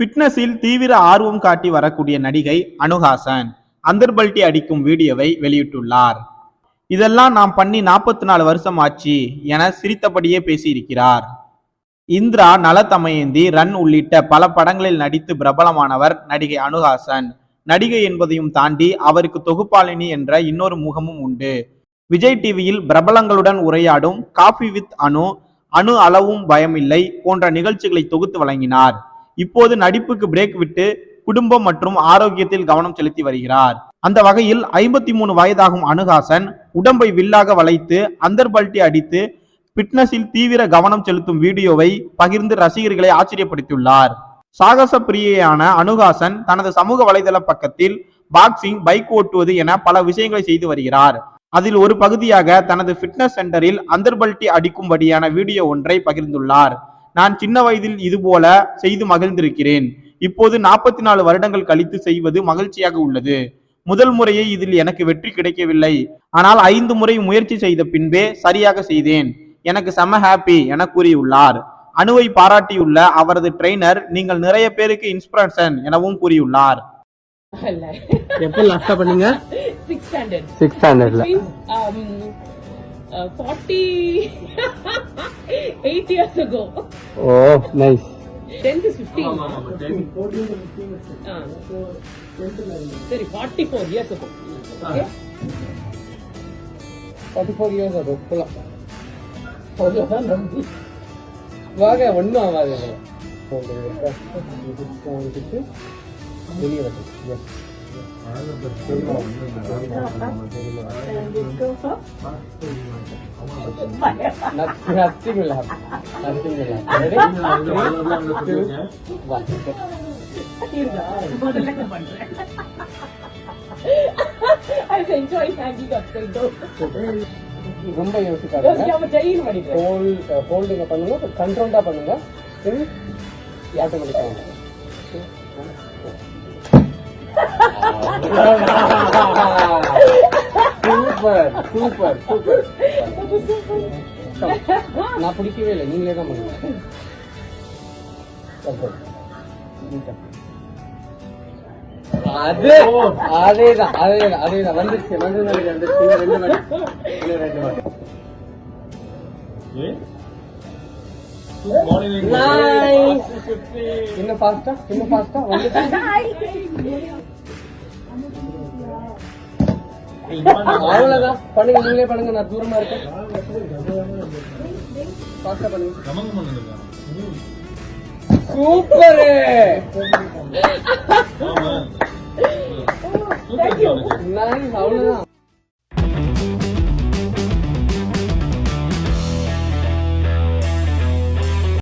ஃபிட்னஸில் தீவிர ஆர்வம் காட்டி வரக்கூடிய நடிகை அனுஹாசன் அந்தர்பல்ட்டி அடிக்கும் வீடியோவை வெளியிட்டுள்ளார். இதெல்லாம் நாம் பண்ணி நாற்பத்தி நாலு வருஷம் ஆச்சு என சிரித்தபடியே பேசியிருக்கிறார். இந்திரா நலத்தமயந்தி ரன் உள்ளிட்ட பல படங்களில் நடித்து பிரபலமானவர் நடிகை அனுஹாசன். நடிகை என்பதையும் தாண்டி அவருக்கு தொகுப்பாளினி என்ற இன்னொரு முகமும் உண்டு. விஜய் டிவியில் பிரபலங்களுடன் உரையாடும் காஃபி வித் அணு அணு அளவும் பயமில்லை போன்ற நிகழ்ச்சிகளை தொகுத்து வழங்கினார். இப்போது நடிப்புக்கு பிரேக் விட்டு குடும்பம் மற்றும் ஆரோக்கியத்தில் கவனம் செலுத்தி வருகிறார். அந்த வகையில் ஐம்பத்தி மூணு வயதாகும் அனுகாசன் உடம்பை வில்லாக வளைத்து அந்தர்பல்ட்டி அடித்து பிட்னஸில் தீவிர கவனம் செலுத்தும் வீடியோவை பகிர்ந்து ரசிகர்களை ஆச்சரியப்படுத்தியுள்ளார். சாகச பிரியையான அனுகாசன் தனது சமூக வலைதள பக்கத்தில் பாக்ஸிங் பைக் ஓட்டுவது என பல விஷயங்களை செய்து வருகிறார். அதில் ஒரு பகுதியாக தனது ஃபிட்னஸ் சென்டரில் அந்தர்பல்ட்டி அடிக்கும்படியான வீடியோ ஒன்றை பகிர்ந்துள்ளார். நான் சின்ன வயதில் இது போல செய்து மகிழ்ந்திருக்கிறேன். இப்போது நாற்பத்தி நாலு வருடங்கள் கழித்து செய்வது மகிழ்ச்சியாக உள்ளது. முதல் முறையே இதில் எனக்கு வெற்றி கிடைக்கவில்லை. ஆனால் ஐந்து முறை முயற்சி செய்த பின்பே சரியாக செய்தேன். எனக்கு செம ஹாப்பி என கூறியுள்ளார். அணுவை பாராட்டியுள்ள அவரது ட்ரெய்னர் நீங்கள் நிறைய பேருக்கு இன்ஸ்பிரேஷன் எனவும் கூறியுள்ளார். எப்போ லாஸ்டா பண்ணீங்க? சிக்ஸ் ஸ்டாண்டர்ட் சிக்ஸ் ஸ்டாண்டர்ட்ல forty eight years ago. Oh nice tenth fifteen சரி forty four years ago okay forty four years அவ்வளோதான் நம்பி. வாங்க ஒன்றும் ஆகாது. வெளியே வந்து Nothing will happen. Nothing will happen. Ready? Three, two, one. I was enjoying hanging upside down. ரொம்ப யோசிக்காதீங்க யோசிக்காம ஜெயின் பண்ணிக்கிறேன் ஹோல்ட் ஹோல்டிங்க பண்ணுங்க கண்ட்ரோல்டா பண்ணுங்க ஆட்டோமேட்டிக்கா சூப்பர் சூப்பர் சூப்பர். நான் பிடிக்கவே இல்லை. நீங்களே தான் பண்ணுங்க. அது அதேதான் அதேதான் அதேதான். வந்துருச்சு வந்து வந்துருச்சு. ரெண்டு மணி ரெண்டு மணி. இன்னும் ஃபாஸ்டா இன்னும் ஃபாஸ்டா வந்துருச்சு அவ்வளவுதான். பண்ணுங்க நீங்களே பண்ணுங்க நான் தூரமா இருக்கேன். சூப்பர் அவ்வளவுதான்.